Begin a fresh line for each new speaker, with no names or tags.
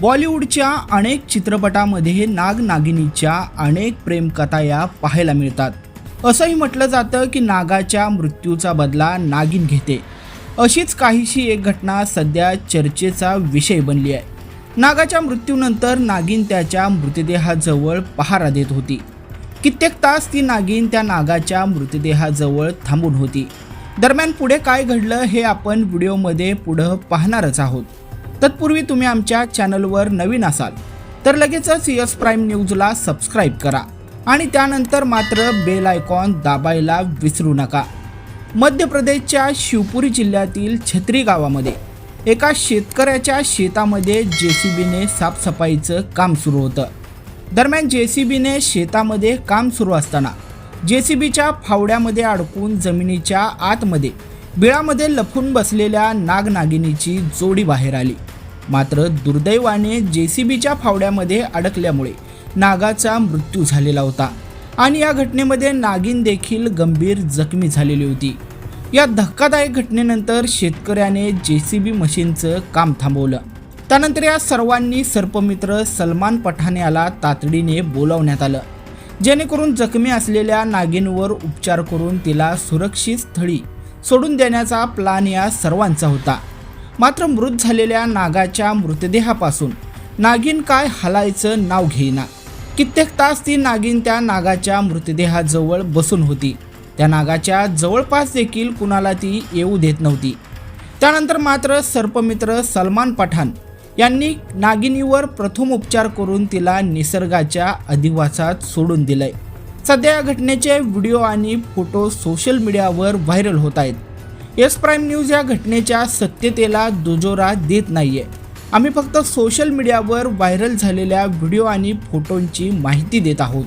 बॉलिवूडच्या अनेक चित्रपटामध्ये नाग नागिनीच्या अनेक प्रेमकथा या पाहायला मिळतात. असंही म्हटलं जातं की नागाच्या मृत्यूचा बदला नागिन घेते. अशीच काहीशी एक घटना सध्या चर्चेचा विषय बनली आहे. नागाच्या मृत्यूनंतर नागिन त्याच्या मृतदेहाजवळ पहारा देत होती. कित्येक तास ती नागिन त्या नागाच्या मृतदेहाजवळ थांबून होती. दरम्यान पुढे काय घडलं हे आपण व्हिडिओमध्ये पुढं पाहणारच आहोत. तत्पूर्वी तुम्ही आमच्या चॅनलवर नवीन असाल तर लगेचच यस प्राईम न्यूजला सबस्क्राईब करा आणि त्यानंतर मात्र बेल आयकॉन दाबायला विसरू नका. मध्य प्रदेशच्या शिवपुरी जिल्ह्यातील छत्री गावामध्ये एका शेतकऱ्याच्या शेतामध्ये जे सी बीने साफसफाईचं काम सुरू होतं. दरम्यान जे सी बीने शेतामध्ये काम सुरू असताना जे सी बीच्या फावड्यामध्ये अडकून जमिनीच्या आतमध्ये बिळामध्ये लपून बसलेल्या नागनागिनीची जोडी बाहेर आली. मात्र दुर्दैवाने जे सी बीच्या फावड्यामध्ये अडकल्यामुळे नागाचा मृत्यू झालेला होता. आणि या घटनेमध्ये नागिन देखील गंभीर जखमी झालेली होती. या धक्कादायक घटनेनंतर शेतकऱ्याने जे सी बी मशीनचं काम थांबवलं. त्यानंतर या सर्वांनी सर्पमित्र सलमान पठाण याला तातडीने बोलावण्यात आलं. जेणेकरून जखमी असलेल्या नागिनवर उपचार करून तिला सुरक्षित स्थळी सोडून देण्याचा प्लान या सर्वांचा होता. मात्र मृत झालेल्या नागाच्या मृतदेहापासून नागिन काय हलायचं नाव घेईना. कित्येक तास ती नागिन त्या नागाच्या मृतदेहाजवळ बसून होती. त्या नागाच्या जवळपास देखील कुणाला ती येऊ देत नव्हती. त्यानंतर मात्र सर्पमित्र सलमान पठाण यांनी नागिनीवर प्रथम उपचार करून तिला निसर्गाच्या अधिवासात सोडून दिलंय. सध्या या घटनेचे व्हिडिओ आणि फोटो सोशल मीडियावर व्हायरल होत आहेत. एस प्राईम न्यूज या घटनेच्या सत्यतेला दुजोरा देत नाहीये. आम्ही फक्त सोशल मीडियावर व्हायरल झालेल्या व्हिडिओ आणि फोटोंची माहिती देत आहोत.